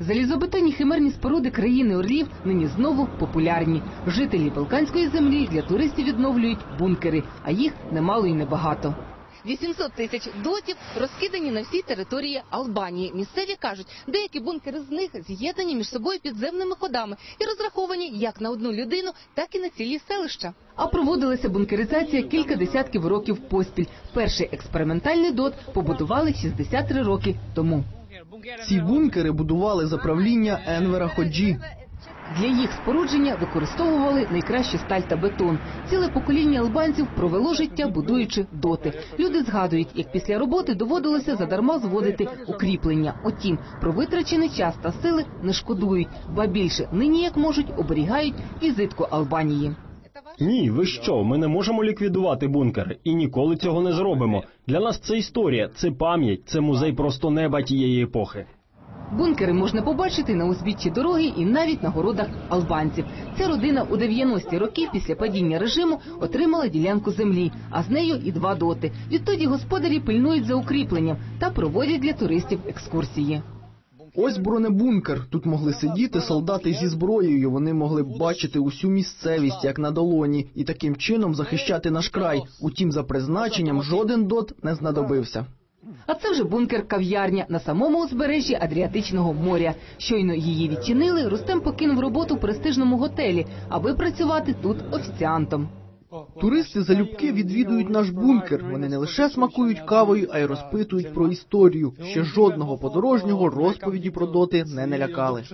Залізобетонні химерні споруди країни орлів нині знову популярні. Жителі Балканської землі для туристів відновлюють бункери, а їх немало і небагато. 800 тисяч дотів розкидані на всій території Албанії. Місцеві кажуть, деякі бункери з них з'єднані між собою підземними ходами і розраховані як на одну людину, так і на цілі селища. А проводилася бункеризація кілька десятків років поспіль. Перший експериментальний дот побудували 63 роки тому. Ці бункери будували за правління Енвера Ходжі. Для їх спорудження використовували найкращу сталь та бетон. Ціле покоління албанців провело життя, будуючи доти. Люди згадують, як після роботи доводилося задарма зводити укріплення. Утім, про витрачений час та сили не шкодують, ба більше нині як можуть оберігають візитку Албанії. Ні, ви що? Ми не можемо ліквідувати бункер і ніколи цього не зробимо. Для нас це історія, це пам'ять, це музей просто неба тієї епохи. Бункери можна побачити на узбіччі дороги і навіть на городах албанців. Ця родина у 90-ті роки після падіння режиму отримала ділянку землі, а з нею і два доти. Відтоді господарі пильнують за укріпленням та проводять для туристів екскурсії. Ось бронебункер. Тут могли сидіти солдати зі зброєю. Вони могли б бачити усю місцевість як на долоні, і таким чином захищати наш край. Утім, за призначенням жоден дот не знадобився. А це вже бункер-кав'ярня на самому узбережжі Адріатичного моря. Щойно її відчинили, Рустем покинув роботу в престижному готелі, аби працювати тут офіціантом. Туристи залюбки відвідують наш бункер. Вони не лише смакують кавою, а й розпитують про історію. Ще жодного подорожнього розповіді про доти не налякали.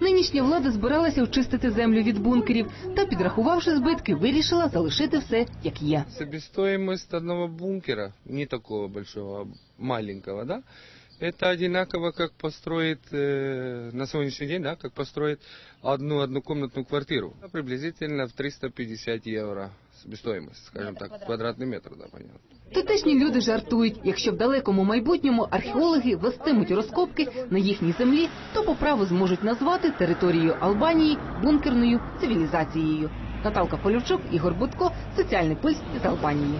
Нинішня влада збиралася очистити землю від бункерів та, підрахувавши збитки, вирішила залишити все як є. Себестоимость одного бункера, не такого большого, а маленького, да, это одинаково, как построить э, на сегодняшний день, да, как построить одну однокомнатную квартиру. Приблизительно в 350 евро себестоимость, скажем так, квадратный метр, да, понятно. Тутешні люди жартують, якщо в далекому майбутньому археологи вестимуть розкопки на їхній землі, то по праву зможуть назвати територію Албанії бункерною цивілізацією. Наталка Полівчук, Ігор Будко, соціальний пульс з Албанії.